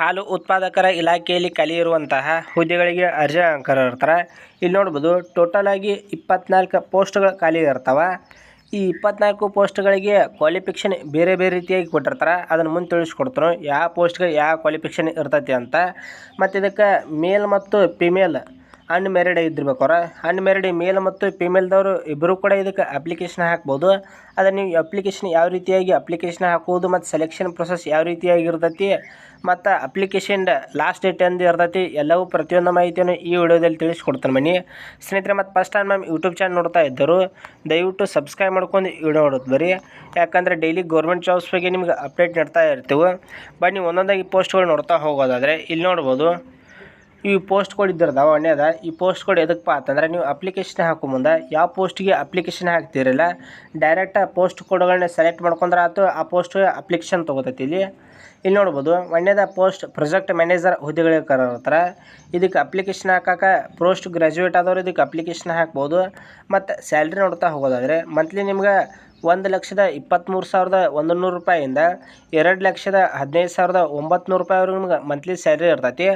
ಹಾಲು ಉತ್ಪಾದಕರ ಇಲಾಖೆಯಲ್ಲಿ ಕಲಿಯಿರುವಂತಹ ಹುದ್ದೆಗಳಿಗೆ ಅರ್ಜಿ ಇರ್ತಾರೆ ಇಲ್ಲಿ ನೋಡ್ಬೋದು ಟೋಟಲ್ ಆಗಿ ಇಪ್ಪತ್ನಾಲ್ಕು ಪೋಸ್ಟ್ಗಳು ಖಾಲಿ ಇರ್ತಾವೆ. ಈ ಇಪ್ಪತ್ನಾಲ್ಕು ಪೋಸ್ಟ್ಗಳಿಗೆ ಕ್ವಾಲಿಫಿಕೇಷನ್ ಬೇರೆ ಬೇರೆ ರೀತಿಯಾಗಿ ಕೊಟ್ಟಿರ್ತಾರೆ. ಅದನ್ನು ಮುಂದೆ ತಿಳಿಸ್ಕೊಡ್ತಾರೆ ಯಾವ ಪೋಸ್ಟ್ಗೆ ಯಾವ ಕ್ವಾಲಿಫಿಕೇಷನ್ ಇರ್ತೈತಿ ಅಂತ. ಮತ್ತು ಇದಕ್ಕೆ ಮೇಲ್ ಮತ್ತು ಫಿಮೇಲ್ ಅನ್ಮ್ಯಾರಿಡ್ ಇದ್ದಿರ್ಬೇಕು ಅವ್ರ. ಅನ್ಮ್ಯಾರಿಡ್ ಮೇಲ್ ಮತ್ತು ಫಿಮೇಲ್ದವರು ಇಬ್ಬರು ಕೂಡ ಇದಕ್ಕೆ ಅಪ್ಲಿಕೇಶನ್ ಹಾಕ್ಬೋದು. ಅದನ್ನು ನೀವು ಅಪ್ಲಿಕೇಶನ್ ಯಾವ ರೀತಿಯಾಗಿ ಅಪ್ಲಿಕೇಶನ್ ಹಾಕುವುದು ಮತ್ತು ಸೆಲೆಕ್ಷನ್ ಪ್ರೊಸೆಸ್ ಯಾವ ರೀತಿಯಾಗಿ ಇರ್ತೈತಿ ಮತ್ತು ಅಪ್ಲಿಕೇಶನ್ ಲಾಸ್ಟ್ ಡೇಟ್ ಎಂದು ಇರ್ತೈತಿ ಎಲ್ಲವೂ ಪ್ರತಿಯೊಂದು ಮಾಹಿತಿಯನ್ನು ಈ ವಿಡಿಯೋದಲ್ಲಿ ತಿಳಿಸ್ಕೊಡ್ತಾನೆ ಮನಿ. ಸ್ನೇಹಿತರೆ, ಮತ್ತು ಫಸ್ಟ್ ಟೈಮ್ ನಮ್ಮ ಯೂಟ್ಯೂಬ್ ಚಾನಲ್ ನೋಡ್ತಾ ಇದ್ದರು, ದಯವಿಟ್ಟು ಸಬ್ಸ್ಕ್ರೈಬ್ ಮಾಡ್ಕೊಂಡು ವಿಡಿಯೋ ನೋಡೋದು ಬರೀ. ಯಾಕಂದರೆ ಡೈಲಿ ಗೌರ್ಮೆಂಟ್ ಜಾಬ್ಸ್ ಬಗ್ಗೆ ನಿಮ್ಗೆ ಅಪ್ಡೇಟ್ ನೀಡ್ತಾ ಇರ್ತೀವಿ. ಬನ್ನಿ, ಒಂದೊಂದಾಗಿ ಪೋಸ್ಟ್ಗಳು ನೋಡ್ತಾ ಹೋಗೋದಾದರೆ ಇಲ್ಲಿ ನೋಡ್ಬೋದು. ಈ ಪೋಸ್ಟ್ ಕೋಡ್ ಇದ್ದಿರ್ತಾವ ಅದ. ಈ ಪೋಸ್ಟ್ ಕೋಡ್ ಎದಕ್ಕಪ್ಪ ಅಂತಂದ್ರೆ ನೀವು ಅಪ್ಲಿಕೇಶನ್ ಹಾಕೋ ಮುಂದೆ. ಯಾವ ಪೋಸ್ಟಿಗೆ ಅಪ್ಲಿಕೇಶನ್ ಹಾಕ್ತಿರಲ್ಲ ಡೈರೆಕ್ಟ್ ಪೋಸ್ಟ್ ಕೋಡ್ಗಳನ್ನ ಸೆಲೆಕ್ಟ್ ಮಾಡ್ಕೊಂಡ್ರೆ ಆಯ್ತು ಆ ಪೋಸ್ಟ್ ಅಪ್ಲಿಕೇಶನ್ ತೊಗೋತೈತಿ ಇಲ್ಲಿ. ಇಲ್ಲಿ ನೋಡ್ಬೋದು ಒಳ್ಳೆಯದ ಪೋಸ್ಟ್ ಪ್ರೊಜೆಕ್ಟ್ ಮ್ಯಾನೇಜರ್ ಹುದ್ದೆಗಳಿಗೆ ಕರೆದಿರ್ತಾರೆ ಇದಕ್ಕೆ ಅಪ್ಲಿಕೇಶನ್ ಹಾಕಕ್ಕೆ ಪೋಸ್ಟ್ ಗ್ರ್ಯಾಜುಯೇಟ್ ಆದವರು ಇದಕ್ಕೆ ಅಪ್ಲಿಕೇಶನ್ ಹಾಕ್ಬೋದು. ಮತ್ತು ಸ್ಯಾಲ್ರಿ ನೋಡ್ತಾ ಹೋಗೋದಾದರೆ ಮಂತ್ಲಿ ನಿಮ್ಗೆ ಒಂದು ಲಕ್ಷದ ಇಪ್ಪತ್ತ್ಮೂರು ಸಾವಿರದ ಒಂದು ನೂರು ರೂಪಾಯಿಂದ ಎರಡು ಲಕ್ಷದ ಹದಿನೈದು ಸಾವಿರದ ಒಂಬತ್ತು ನೂರು ರೂಪಾಯಿವರೆಗೂ ನಿಮ್ಗೆ ಮಂತ್ಲಿ ಸ್ಯಾಲ್ರಿ ಇರ್ತೈತಿ.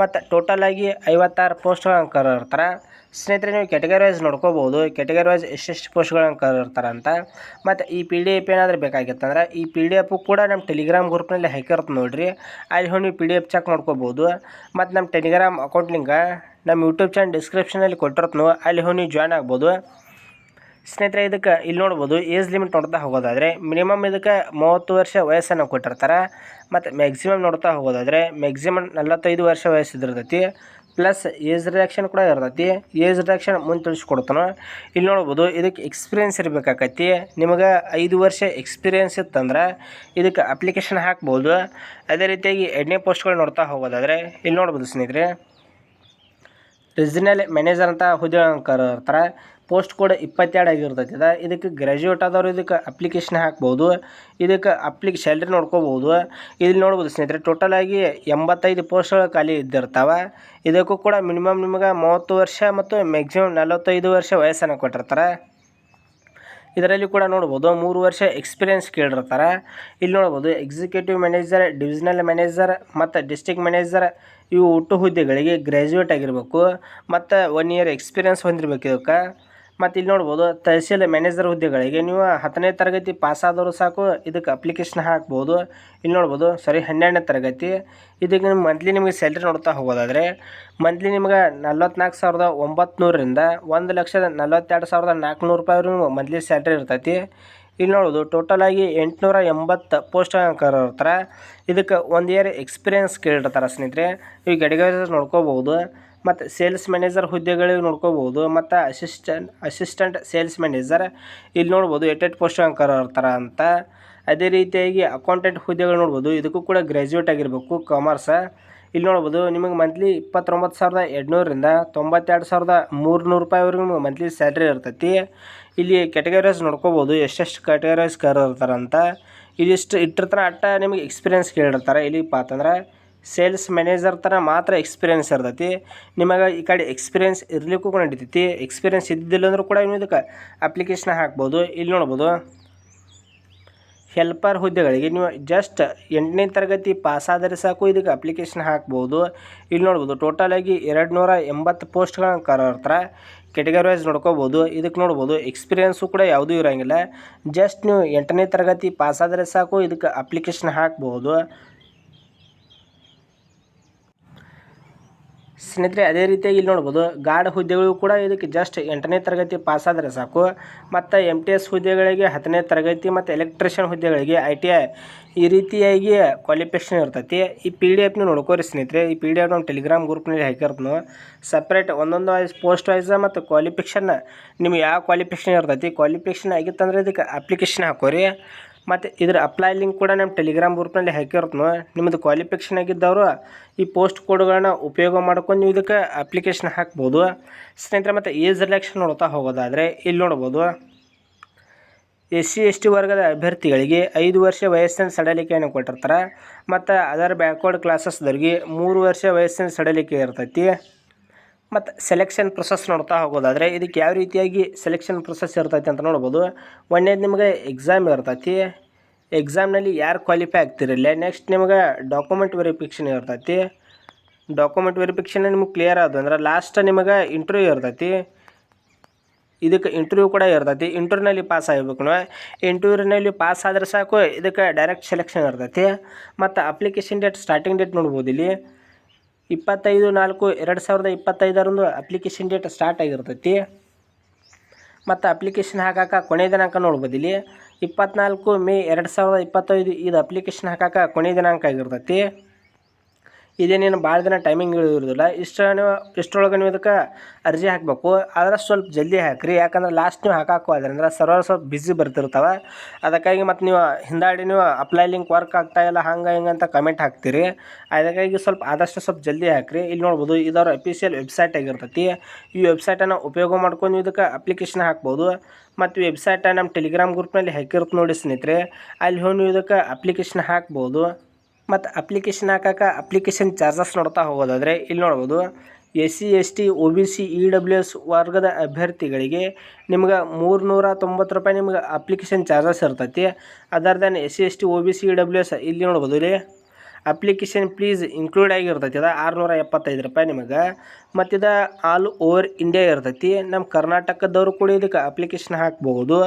ಮತ್ತು ಟೋಟಲಾಗಿ ಐವತ್ತಾರು ಪೋಸ್ಟ್ಗಳನ್ನ ಕರೆದಿರ್ತಾರೆ ಸ್ನೇಹಿತರೆ, ನೀವು ಕೆಟಗರಿ ವೈಸ್ ನೋಡ್ಕೋಬೋದು. ಕೆಟಗರಿ ವೈಸ್ ಎಷ್ಟೆಷ್ಟು ಪೋಸ್ಟ್ಗಳನ್ನ ಕರೆದಿರ್ತಾರೆ ಅಂತ. ಮತ್ತು ಈ ಪಿ ಡಿ ಎಫ್ ಏನಾದರೂ ಬೇಕಾಗಿತ್ತಂದ್ರೆ ಈ ಪಿ ಡಿ ಎಫು ಕೂಡ ನಮ್ಮ ಟೆಲಿಗ್ರಾಮ್ ಗ್ರೂಪ್ನಲ್ಲಿ ಹಾಕಿರುತ್ತೆ ನೋಡಿರಿ. ಅಲ್ಲಿ ಹೋಗಿ ನೀವು ಪಿ ಡಿ ಎಫ್ ಚೆಕ್ ಮಾಡ್ಕೋಬೋದು. ಮತ್ತು ನಮ್ಮ ಟೆಲಿಗ್ರಾಮ್ ಅಕೌಂಟ್ ಲಿಂಕ ನಮ್ಮ ಯೂಟ್ಯೂಬ್ ಚಾನಲ್ ಡಿಸ್ಕ್ರಿಪ್ಷನಲ್ಲಿ ಕೊಟ್ಟಿರ್ತನೋ. ಅಲ್ಲಿ ಹೋಗಿ ನೀವು ಜಾಯ್ನ್ ಆಗ್ಬೋದು. ಸ್ನೇಹಿತರೆ, ಇದಕ್ಕೆ ಇಲ್ಲಿ ನೋಡ್ಬೋದು ಏಜ್ ಲಿಮಿಟ್ ನೋಡ್ತಾ ಹೋಗೋದಾದರೆ ಮಿನಿಮಮ್ ಇದಕ್ಕೆ ಮೂವತ್ತು ವರ್ಷ ವಯಸ್ಸನ್ನು ಕೊಟ್ಟಿರ್ತಾರೆ. ಮತ್ತು ಮ್ಯಾಕ್ಸಿಮಮ್ ನೋಡ್ತಾ ಹೋಗೋದಾದರೆ ಮ್ಯಾಕ್ಸಿಮಮ್ ನಲವತ್ತೈದು ವರ್ಷ ವಯಸ್ಸಿದಿರ್ತೈತಿ ಪ್ಲಸ್ ಏಜ್ ರಿಡಕ್ಷನ್ ಕೂಡ ಇರ್ತೈತಿ. ಏಜ್ ರಿಡಕ್ಷನ್ ಮುಂದೆ ತಿಳಿಸ್ಕೊಡ್ತಾನೆ. ಇಲ್ಲಿ ನೋಡ್ಬೋದು, ಇದಕ್ಕೆ ಎಕ್ಸ್ಪೀರಿಯೆನ್ಸ್ ಇರಬೇಕಾಕೈತಿ. ನಿಮಗೆ ಐದು ವರ್ಷ ಎಕ್ಸ್ಪೀರಿಯೆನ್ಸ್ ಇತ್ತಂದ್ರೆ, ಇದಕ್ಕೆ ಅಪ್ಲಿಕೇಶನ್ ಹಾಕ್ಬೋದು. ಅದೇ ರೀತಿಯಾಗಿ ಎರಡನೇ ಪೋಸ್ಟ್ಗಳು ನೋಡ್ತಾ ಹೋಗೋದಾದರೆ, ಇಲ್ಲಿ ನೋಡ್ಬೋದು ಸ್ನೇಹಿತರೆ. ರಿಜಿನಲ್ ಮ್ಯಾನೇಜರ್ ಅಂತ ಹುದ್ದೆ ಕರೆದಿರ್ತಾರೆ ಪೋಸ್ಟ್ ಕೋಡ್ ಇಪ್ಪತ್ತೆರಡು ಆಗಿರ್ತೈತಿ. ಇದು ಇದಕ್ಕೆ ಗ್ರ್ಯಾಜುಯೇಟ್ ಆದವರು ಇದಕ್ಕೆ ಅಪ್ಲಿಕೇಶನ್ ಹಾಕ್ಬೋದು. ಇದಕ್ಕೆ ಅಪ್ಲಿಕ್ ಸ್ಯಾಲ್ರಿ ನೋಡ್ಕೋಬೋದು. ಇಲ್ಲಿ ನೋಡ್ಬೋದು ಸ್ನೇಹಿತರೆ ಟೋಟಲ್ ಆಗಿ ಎಂಬತ್ತೈದು ಪೋಸ್ಟ್ಗಳು ಖಾಲಿ ಇದ್ದಿರ್ತಾವೆ. ಇದಕ್ಕೂ ಕೂಡ ಮಿನಿಮಮ್ ನಿಮಗೆ ಮೂವತ್ತು ವರ್ಷ ಮತ್ತು ಮ್ಯಾಕ್ಸಿಮಮ್ ನಲವತ್ತೈದು ವರ್ಷ ವಯಸ್ಸನ್ನು ಕೊಟ್ಟಿರ್ತಾರೆ. ಇದರಲ್ಲಿ ಕೂಡ ನೋಡ್ಬೋದು, ಮೂರು ವರ್ಷ ಎಕ್ಸ್ಪೀರಿಯೆನ್ಸ್ ಕೇಳಿರ್ತಾರೆ. ಇಲ್ಲಿ ನೋಡ್ಬೋದು ಎಕ್ಸಿಕ್ಯೂಟಿವ್ ಮ್ಯಾನೇಜರ್ ಡಿವಿಷನಲ್ ಮ್ಯಾನೇಜರ್ ಮತ್ತು ಡಿಸ್ಟಿಕ್ ಮ್ಯಾನೇಜರ್ ಇವು ಹುಟ್ಟು ಹುದ್ದೆಗಳಿಗೆ ಗ್ರ್ಯಾಜುಯೇಟ್ ಆಗಿರಬೇಕು. ಮತ್ತು ಒನ್ ಇಯರ್ ಎಕ್ಸ್ಪೀರಿಯೆನ್ಸ್ ಹೊಂದಿರಬೇಕು ಇದಕ್ಕೆ. ಮತ್ತು ಇಲ್ಲಿ ನೋಡ್ಬೋದು ತಹಸೀಲ್ ಮ್ಯಾನೇಜರ್ ಹುದ್ದೆಗಳಿಗೆ ನೀವು ಹತ್ತನೇ ತರಗತಿ ಪಾಸಾದವರು ಸಾಕು ಇದಕ್ಕೆ ಅಪ್ಲಿಕೇಶನ್ ಹಾಕ್ಬೋದು. ಇಲ್ಲಿ ನೋಡ್ಬೋದು, ಸಾರಿ, ಹನ್ನೆರಡನೇ ತರಗತಿ. ಇದಕ್ಕೆ ಮಂತ್ಲಿ ನಿಮಗೆ ಸ್ಯಾಲ್ರಿ ನೋಡ್ತಾ ಹೋಗೋದಾದರೆ ಮಂತ್ಲಿ ನಿಮ್ಗೆ ನಲ್ವತ್ನಾಲ್ಕು ಸಾವಿರದ ಒಂಬತ್ತು ಒಂದು ಲಕ್ಷದ ನಲ್ವತ್ತೆರಡು ಸಾವಿರದ ನಾಲ್ಕುನೂರು ರೂಪಾಯಿವರೆಗೂ ಮಂತ್ಲಿ ಸ್ಯಾಲ್ರಿ ಇರ್ತೈತಿ. ಇಲ್ಲಿ ನೋಡೋದು ಟೋಟಲ್ ಆಗಿ ಎಂಟುನೂರ ಎಂಬತ್ತು ಪೋಸ್ಟ್ ಇರ್ತಾರೆ ಇದಕ್ಕೆ ಒಂದು ಇಯರ್ ಎಕ್ಸ್ಪೀರಿಯನ್ಸ್ ಕೇಳಿರ್ತಾರೆ ಸ್ನೇಹಿತರೆ. ಈ ಗಡಿಗೆ ನೋಡ್ಕೋಬೋದು. ಮತ್ತು ಸೇಲ್ಸ್ ಮ್ಯಾನೇಜರ್ ಹುದ್ದೆಗಳು ನೋಡ್ಕೋಬೋದು, ಮತ್ತು ಅಸಿಸ್ಟೆಂಟ್ ಅಸಿಸ್ಟೆಂಟ್ ಸೇಲ್ಸ್ ಮ್ಯಾನೇಜರ್ ಇಲ್ಲಿ ನೋಡ್ಬೋದು ಎಟೆಟ್ ಪೋಸ್ಟ್ ಇರ್ತಾರೆ ಅಂತ. ಅದೇ ರೀತಿಯಾಗಿ ಅಕೌಂಟೆಂಟ್ ಹುದ್ದೆಗಳು ನೋಡ್ಬೋದು, ಇದಕ್ಕೂ ಕೂಡ ಗ್ರ್ಯಾಜುಯೇಟ್ ಆಗಿರಬೇಕು ಕಾಮರ್ಸ ಇಲ್ಲಿ ನೋಡ್ಬೋದು, ನಿಮಗೆ ಮಂತ್ಲಿ ಇಪ್ಪತ್ತೊಂಬತ್ತು ಸಾವಿರದ ಎರಡುನೂರಿಂದ ತೊಂಬತ್ತೆರಡು ಸಾವಿರದ ಮೂರುನೂರು ರೂಪಾಯಿವರೆಗೂ ನಿಮಗೆ ಮಂತ್ಲಿ ಸ್ಯಾಲ್ರಿ ಇರ್ತೈತಿ. ಇಲ್ಲಿ ಕ್ಯಾಟಗರೀಸ್ ನೋಡ್ಕೋಬೋದು, ಎಷ್ಟೆಷ್ಟು ಕ್ಯಾಟಗರೀಸ್ ಕರ್ ಇರ್ತಾರಂತ ಇದಿಷ್ಟು ಇಟ್ಟಿರ್ತಾರೆ ಅಟ್ಟ ನಿಮಗೆ ಎಕ್ಸ್ಪೀರಿಯನ್ಸ್ ಕೇಳಿರ್ತಾರೆ. ಇಲ್ಲಿ ಅಂತಂದ್ರೆ ಸೇಲ್ಸ್ ಮ್ಯಾನೇಜರ್ ಥರ ಮಾತ್ರ ಎಕ್ಸ್ಪೀರಿಯೆನ್ಸ್ ಇರ್ತೈತಿ. ನಿಮಗೆ ಈ ಕಡೆ ಎಕ್ಸ್ಪೀರಿಯೆನ್ಸ್ ಇರಲಿಕ್ಕೂ ಕೂಡ ನಡೀತೈತಿ. ಎಕ್ಸ್ಪೀರಿಯೆನ್ಸ್ ಇದ್ದಿಲ್ಲ ಅಂದರೂ ಕೂಡ ನೀವು ಇದಕ್ಕೆ ಅಪ್ಲಿಕೇಶನ್ ಹಾಕ್ಬೋದು. ಇಲ್ಲಿ ನೋಡ್ಬೋದು. ಹೆಲ್ಪರ್ ಹುದ್ದೆಗಳಿಗೆ ನೀವು ಜಸ್ಟ್ ಎಂಟನೇ ತರಗತಿ ಪಾಸಾದರೆ ಸಾಕು ಇದಕ್ಕೆ ಅಪ್ಲಿಕೇಶನ್ ಹಾಕ್ಬೋದು. ಇಲ್ಲಿ ನೋಡ್ಬೋದು ಟೋಟಲಾಗಿ ಎರಡು ನೂರ ಎಂಬತ್ತು ಪೋಸ್ಟ್ಗಳನ್ನು ಕರೋರ್ತಾರೆ. ಕೆಟಗರಿ ವೈಸ್ ನೋಡ್ಕೋಬೋದು. ಇದಕ್ಕೆ ನೋಡ್ಬೋದು ಎಕ್ಸ್ಪೀರಿಯೆನ್ಸು ಕೂಡ ಯಾವುದೂ ಇರೋಂಗಿಲ್ಲ. ಜಸ್ಟ್ ನೀವು ಎಂಟನೇ ತರಗತಿ ಪಾಸಾದರೆ ಸಾಕು ಇದಕ್ಕೆ ಅಪ್ಲಿಕೇಶನ್ ಹಾಕ್ಬೋದು. ಸ್ನೇಹಿತರೆ, ಅದೇ ರೀತಿಯಾಗಿ ಇಲ್ಲಿ ನೋಡ್ಬೋದು ಗಾರ್ಡ್ ಹುದ್ದೆಗಳು ಕೂಡ ಇದಕ್ಕೆ ಜಸ್ಟ್ ಎಂಟನೇ ತರಗತಿ ಪಾಸಾದರೆ ಸಾಕು. ಮತ್ತು ಎಂ ಟಿ ಎಸ್ ಹುದ್ದೆಗಳಿಗೆ ಹತ್ತನೇ ತರಗತಿ ಮತ್ತು ಎಲೆಕ್ಟ್ರಿಷಿಯನ್ ಹುದ್ದೆಗಳಿಗೆ ಐ ಟಿ ಐ ಈ ರೀತಿಯಾಗಿ ಕ್ವಾಲಿಫಿಕೇಷನ್ ಇರ್ತೈತಿ. ಈ ಪಿ ಡಿ ಎಫ್ನ ನೋಡ್ಕೋರಿ ಸ್ನೇಹಿತರೆ, ಈ ಪಿ ಡಿ ಎಫ್ ನಮ್ಮ ಟೆಲಿಗ್ರಾಮ್ ಗ್ರೂಪ್ನಲ್ಲಿ ಹಾಕಿರ್ತೀನಿ. ಸಪ್ರೇಟ್ ಒಂದೊಂದು ವೈಸ್ ಪೋಸ್ಟ್ ವೈಸ್ ಮತ್ತು ಕ್ವಾಲಿಫಿಕೇಷನ್ ನಿಮ್ಗೆ ಯಾವ ಕ್ವಾಲಿಫಿಕೇಷನ್ ಇರ್ತೈತಿ? ಕ್ವಾಲಿಫಿಕೇಷನ್ ಆಗಿತ್ತಂದ್ರೆ ಇದಕ್ಕೆ ಅಪ್ಲಿಕೇಶನ್ ಹಾಕೋರಿ. ಮತ್ತು ಇದ್ರ ಅಪ್ಲೈ ಲಿಂಕ್ ಕೂಡ ನಮ್ಮ ಟೆಲಿಗ್ರಾಮ್ ಗ್ರೂಪ್ನಲ್ಲಿ ಹಾಕಿರ್ತೀನಿ ನಿಮ್ಮದು ಕ್ವಾಲಿಫಿಕೇಷನ್ ಆಗಿದ್ದವರು ಈ ಪೋಸ್ಟ್ ಕೋಡ್ಗಳನ್ನ ಉಪಯೋಗ ಮಾಡ್ಕೊಂಡು ನೀವು ಇದಕ್ಕೆ ಅಪ್ಲಿಕೇಶನ್ ಹಾಕ್ಬೋದು. ಸ್ನೇಹಿತರೆ, ಮತ್ತು ಏಜ್ ರಿಲೆಕ್ಷನ್ ನೋಡ್ತಾ ಹೋಗೋದಾದರೆ ಇಲ್ಲಿ ನೋಡ್ಬೋದು. ಎಸ್ ಸಿ ಎಸ್ ಟಿ ವರ್ಗದ ಅಭ್ಯರ್ಥಿಗಳಿಗೆ ಐದು ವರ್ಷ ವಯಸ್ಸಿನ ಸಡಲಿಕೆಯನ್ನು ಕೊಟ್ಟಿರ್ತಾರೆ. ಮತ್ತು ಅದರ್ ಬ್ಯಾಕ್ವರ್ಡ್ ಕ್ಲಾಸಸ್ದವ್ರಿಗೆ ಮೂರು ವರ್ಷ ವಯಸ್ಸಿನ ಸಡಲಿಕೆ ಇರ್ತೈತಿ. ಮತ್ತು ಸೆಲೆಕ್ಷನ್ ಪ್ರೊಸೆಸ್ ನೋಡ್ತಾ ಹೋಗೋದಾದರೆ ಇದಕ್ಕೆ ಯಾವ ರೀತಿಯಾಗಿ ಸೆಲೆಕ್ಷನ್ ಪ್ರೊಸೆಸ್ ಇರ್ತೈತಿ ಅಂತ ನೋಡ್ಬೋದು. ಒಂದೇದು ನಿಮಗೆ ಎಕ್ಸಾಮ್ ಇರ್ತೈತಿ. ಎಕ್ಸಾಮ್ನಲ್ಲಿ ಯಾರು ಕ್ವಾಲಿಫೈ ಆಗ್ತಿರಲಿಲ್ಲ. ನೆಕ್ಸ್ಟ್ ನಿಮಗೆ ಡಾಕ್ಯುಮೆಂಟ್ ವೆರಿಫಿಕೇಷನ್ ಇರ್ತೈತಿ. ಡಾಕ್ಯುಮೆಂಟ್ ವೆರಿಫಿಕೇಷನ್ ನಿಮ್ಗೆ ಕ್ಲಿಯರ್ ಆದ ಅಂದ್ರೆ ಲಾಸ್ಟ್ ನಿಮಗೆ ಇಂಟರ್ವ್ಯೂ ಇರ್ತೈತಿ. ಇದಕ್ಕೆ ಇಂಟರ್ವ್ಯೂ ಕೂಡ ಇರ್ತೈತಿ. ಇಂಟರ್ವ್ಯೂನಲ್ಲಿ ಪಾಸ್ ಆಗಬೇಕು ನಾವು. ಇಂಟರ್ವ್ಯೂನಲ್ಲಿ ಪಾಸ್ ಆದ್ರೆ ಸಾಕು. ಇದಕ್ಕೆ ಡೈರೆಕ್ಟ್ ಸೆಲೆಕ್ಷನ್ ಇರ್ತೈತಿ. ಮತ್ತು ಅಪ್ಲಿಕೇಶನ್ ಡೇಟ್ ಸ್ಟಾರ್ಟಿಂಗ್ ಡೇಟ್ ನೋಡ್ಬೋದು ಇಲ್ಲಿ. ಇಪ್ಪತ್ತೈದು ನಾಲ್ಕು ಎರಡು ಸಾವಿರದ ಇಪ್ಪತ್ತೈದರಂದು ಅಪ್ಲಿಕೇಶನ್ ಡೇಟ್ ಸ್ಟಾರ್ಟ್ ಆಗಿರ್ತೈತಿ. ಮತ್ತು ಅಪ್ಲಿಕೇಶನ್ ಹಾಕಾಕ ಕೊನೆ ದಿನಾಂಕ ನೋಡ್ಬೋದು ಇಲ್ಲಿ. ಇಪ್ಪತ್ನಾಲ್ಕು ಮೇ ಎರಡು ಸಾವಿರದ ಇಪ್ಪತ್ತೈದು ಇದು ಅಪ್ಲಿಕೇಶನ್ ಹಾಕಾಕ ಕೊನೆ ದಿನಾಂಕ ಆಗಿರ್ತೈತಿ. ಇದೇನೇನು ಭಾಳ ದಿನ ಟೈಮಿಂಗ್ ಇರೋದಿಲ್ಲ ಇಷ್ಟು ನೀವು ಇಷ್ಟರೊಳಗೆ ನೀವು ಇದಕ್ಕೆ ಅರ್ಜಿ ಹಾಕಬೇಕು. ಆದ್ರೆ ಸ್ವಲ್ಪ ಜಲ್ದಿ ಹಾಕಿರಿ, ಯಾಕಂದ್ರೆ ಲಾಸ್ಟ್ ನೀವು ಹಾಕಾಕು ಅಂದ್ರೆ ಸರ್ವರ್ ಸ್ವಲ್ಪ ಬಿಸಿ ಬರ್ತಿರ್ತಾವೆ. ಅದಕ್ಕಾಗಿ ಮತ್ತು ನೀವು ಹಿಂದಾಡಿ ನೀವು ಅಪ್ಲೈ ಲಿಂಕ್ ವರ್ಕ್ ಆಗ್ತಾಯಿಲ್ಲ ಹಂಗೆ ಹಿಂಗೆ ಅಂತ ಕಮೆಂಟ್ ಹಾಕ್ತೀರಿ. ಅದಕ್ಕಾಗಿ ಸ್ವಲ್ಪ ಆದಷ್ಟು ಸ್ವಲ್ಪ ಜಲ್ದಿ ಹಾಕಿರಿ. ಇಲ್ಲಿ ನೋಡ್ಬೋದು ಇದರ ಅಫಿಷಿಯಲ್ ವೆಬ್ಸೈಟ್ ಆಗಿರ್ತೈತಿ. ಈ ವೆಬ್ಸೈಟನ್ನು ಉಪಯೋಗ ಮಾಡ್ಕೊಂಡು ನೀವು ಇದಕ್ಕೆ ಅಪ್ಲಿಕೇಶನ್ ಹಾಕ್ಬೋದು. ಮತ್ತು ವೆಬ್ಸೈಟ ನಮ್ಮ ಟೆಲಿಗ್ರಾಮ್ ಗ್ರೂಪ್ನಲ್ಲಿ ಹಾಕಿರುತ್ತೆ ನೋಡಿ ಸ್ನೇಹಿತರೆ, ಅಲ್ಲಿ ಹೋಗಿ ನೀವು ಇದಕ್ಕೆ ಅಪ್ಲಿಕೇಶನ್ ಹಾಕ್ಬೋದು. ಮತ್ತು ಅಪ್ಲಿಕೇಶನ್ ಹಾಕಕ್ಕೆ ಅಪ್ಲಿಕೇಶನ್ ಚಾರ್ಜಸ್ ನೋಡ್ತಾ ಹೋಗೋದಾದರೆ ಇಲ್ಲಿ ನೋಡ್ಬೋದು S C S T O B C E W S ವರ್ಗದ ಅಭ್ಯರ್ಥಿಗಳಿಗೆ ನಿಮ್ಗೆ ಮೂರುನೂರ ತೊಂಬತ್ತು ರೂಪಾಯಿ ನಿಮ್ಗೆ ಅಪ್ಲಿಕೇಶನ್ ಚಾರ್ಜಸ್ ಇರ್ತೈತಿ. Other S C S T O B C E W S ಇಲ್ಲಿ ನೋಡ್ಬೋದು ಇಲ್ಲಿ. ಅಪ್ಲಿಕೇಶನ್ ಪ್ಲೀಸ್ ಇನ್ಕ್ಲೂಡ್ ಆಗಿರ್ತೈತಿ, ಅದ ಆರುನೂರ ಎಪ್ಪತ್ತೈದು ರೂಪಾಯಿ ನಿಮಗೆ. ಮತ್ತು ಇದು ಆಲ್ ಓವರ್ ಇಂಡಿಯಾ ಇರ್ತೈತಿ. ನಮ್ಮ ಕರ್ನಾಟಕದವರು ಕೂಡ ಇದಕ್ಕೆ ಅಪ್ಲಿಕೇಶನ್ ಹಾಕ್ಬೋದು.